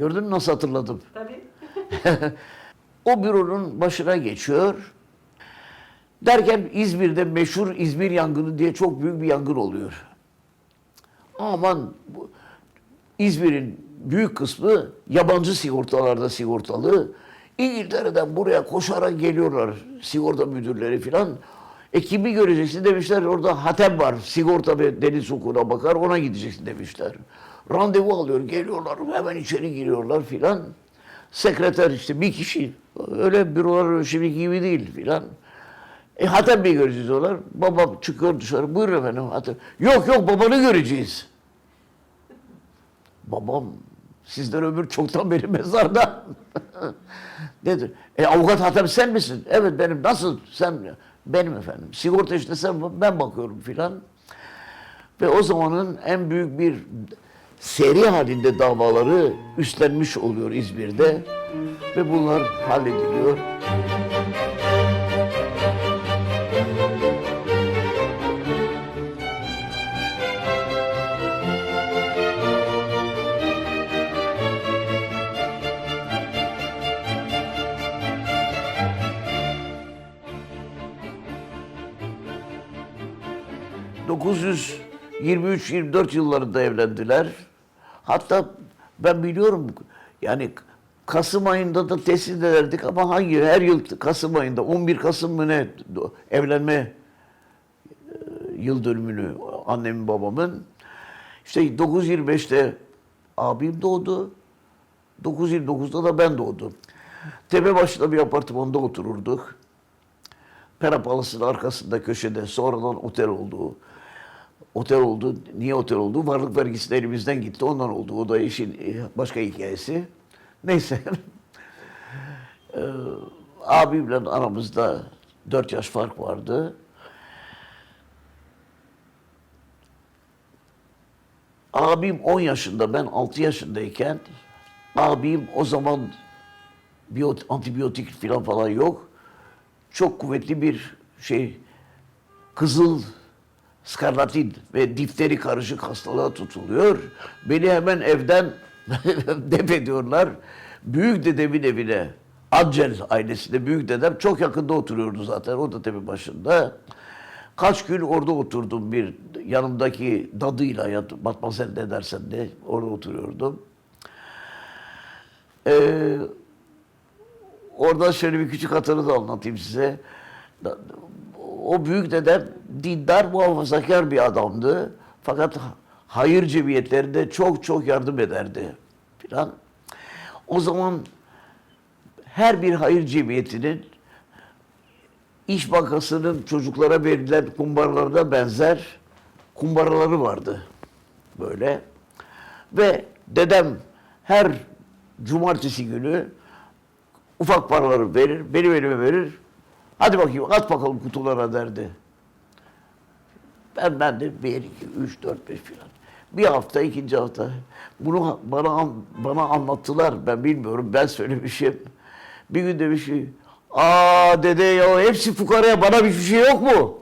Gördün mü nasıl hatırladım? Tabii. O büronun başına geçiyor. Derken İzmir'de meşhur İzmir yangını diye çok büyük bir yangın oluyor. Aman İzmir'in büyük kısmı yabancı sigortalarda sigortalı. İngiltere'den buraya koşarak geliyorlar sigorta müdürleri filan. E kimi göreceksin demişler orada Hatem var sigorta ve deniz hukukuna bakar ona gideceksin demişler. Randevu alıyor geliyorlar hemen içeri giriyorlar filan. Sekreter işte bir kişi öyle bürolar şimdiki gibi değil filan. E Hatem Bey göreceğiz diyorlar. Babam çıkıyor dışarı. Buyurun efendim Hatem. Yok yok babanı göreceğiz. Babam sizden ömür çoktan beri mezarda. Nedir? E avukat Hatem sen misin? Evet benim. Nasıl? Sen benim efendim. Sigorta işte sen ben bakıyorum filan. Ve o zamanın en büyük bir seri halinde davaları üstlenmiş oluyor İzmir'de. Ve bunlar hallediliyor. ...923-24 yıllarında evlendiler. Hatta ben biliyorum yani Kasım ayında da teslis ederdik ama hangi her yıl Kasım ayında 11 Kasım mı ne evlenme e, yıl dönümünü annemin babamın işte 925'te abim doğdu. 929'da da ben doğdum. Tepe başında bir apartmanda otururduk. Pera Palas'ın arkasında köşede sonradan otel oldu. Otel oldu. Niye otel oldu? Varlık vergisi de elimizden gitti. Ondan oldu. O da işin e, başka hikayesi. Neyse. Ee, abimle aramızda 4 yaş fark vardı. Abim 10 yaşında, ben 6 yaşındayken abim o zaman biyot, antibiyotik falan falan yok. Çok kuvvetli bir şey kızıl skarlatin ve difteri karışık hastalığa tutuluyor. Beni hemen evden def ediyorlar. Büyük dedemin evine, Ancel ailesinde büyük dedem çok yakında oturuyordu zaten. O da tabii başında. Kaç gün orada oturdum bir yanımdaki dadıyla ya Matmazel ne dersen de orada oturuyordum. Ee, orada şöyle bir küçük hatırı da anlatayım size. O büyük dedem dindar, muhafazakar bir adamdı. Fakat hayır cemiyetlerinde çok çok yardım ederdi filan. O zaman her bir hayır cemiyetinin İş Bankası'nın çocuklara verilen kumbarlarına benzer kumbaraları vardı. Böyle. Ve dedem her cumartesi günü ufak paraları verir, benim elime verir. Hadi bakayım at bakalım kutulara derdi. Ben ben de bir, iki, üç, dört, beş filan. Bir hafta, ikinci hafta. Bunu bana an- bana anlattılar. Ben bilmiyorum. Ben söylemişim. Bir gün demiş ki, aa dede ya hepsi fukaraya bana bir şey yok mu?